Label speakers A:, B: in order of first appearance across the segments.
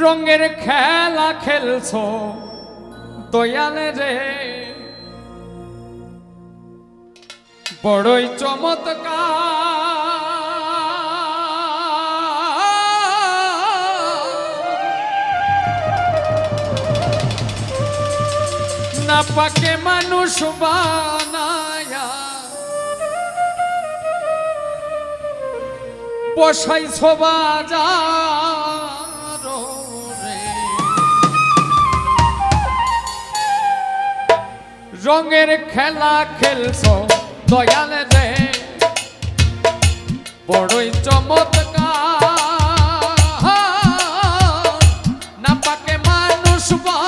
A: রঙের খেলা খেলছো দয়ালে রে। বড়ই চমৎকার। পাকে মানুষ বানায়া বসাইছ বাজার। রঙের খেলা খেলছ দয়ালে রে। বড়ই চমৎকার। না পাকে মানুষ বানায়া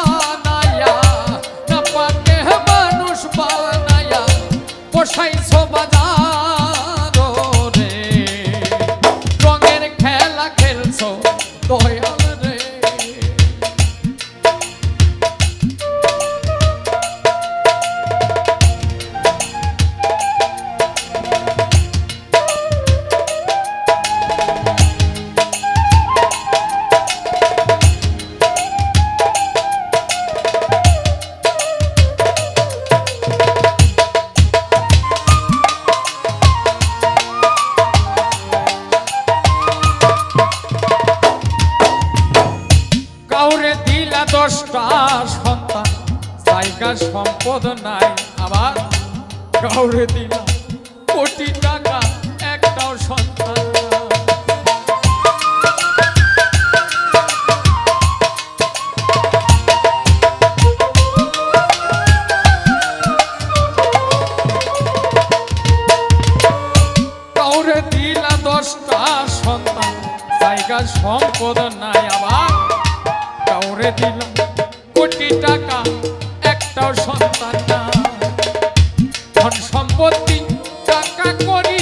A: কাউরে দিলা দশটা সন্তান। জায়গা সম্পদ নাই আবার কাউরে দিলা কোটি টাকা, একটাও সন্তান সম্পদ নাই আবার কাউরে দিলাম কোটি টাকা একটাও সন্তান না। ধন সম্পত্তি টাকা করি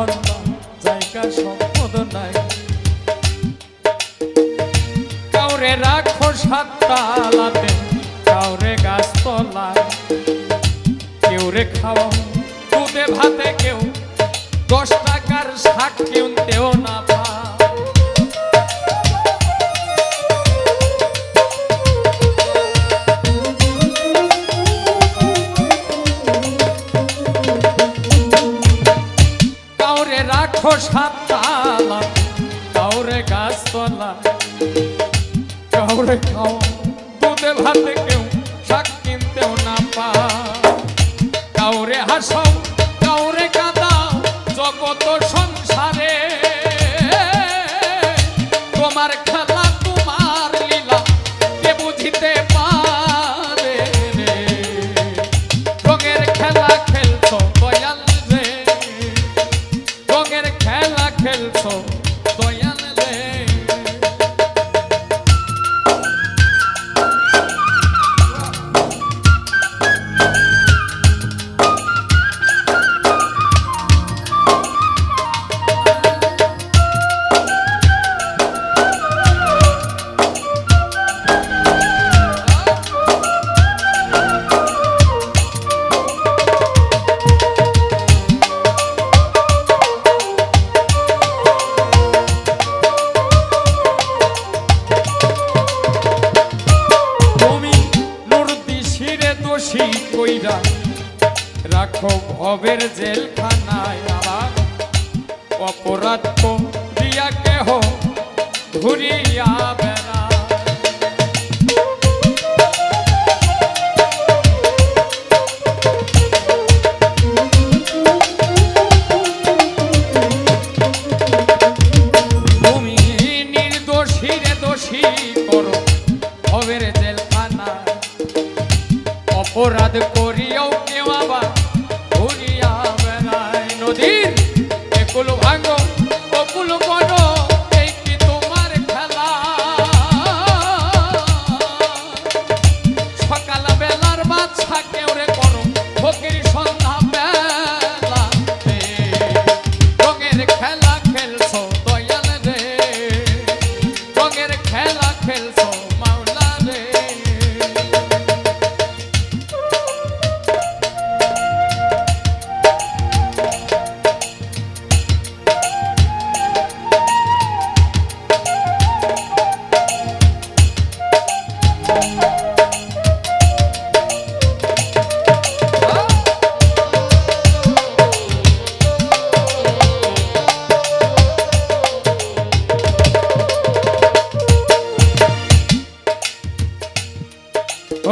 A: সন্তান জায়গা সম্পদ নাই কাউরে রাখো সাততালাতে কাউরে গাছতলায় কেউরে খাওয়াও, দুধে ভাতে কেউ দশ টাকার শাক কিনতেও রাখো কাউরে গাছতলা কাউরে খাও দুধে ভাতে কেউ দোষী কইরা রাখো ভবের জেলখানায় আবার অপরাধ তো দিয়া কেহ ঘুরিয়া বেড়া। তুমি নির্দোষী রে দোষী করো ভবের জেল অপরাধ করিয়াও কেউ আবার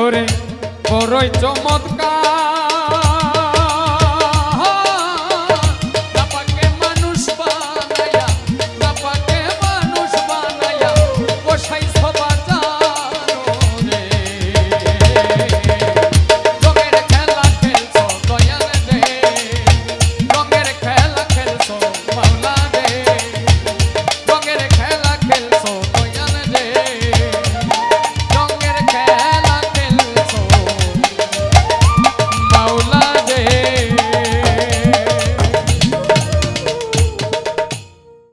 A: ওরে বড়ই চমৎকার।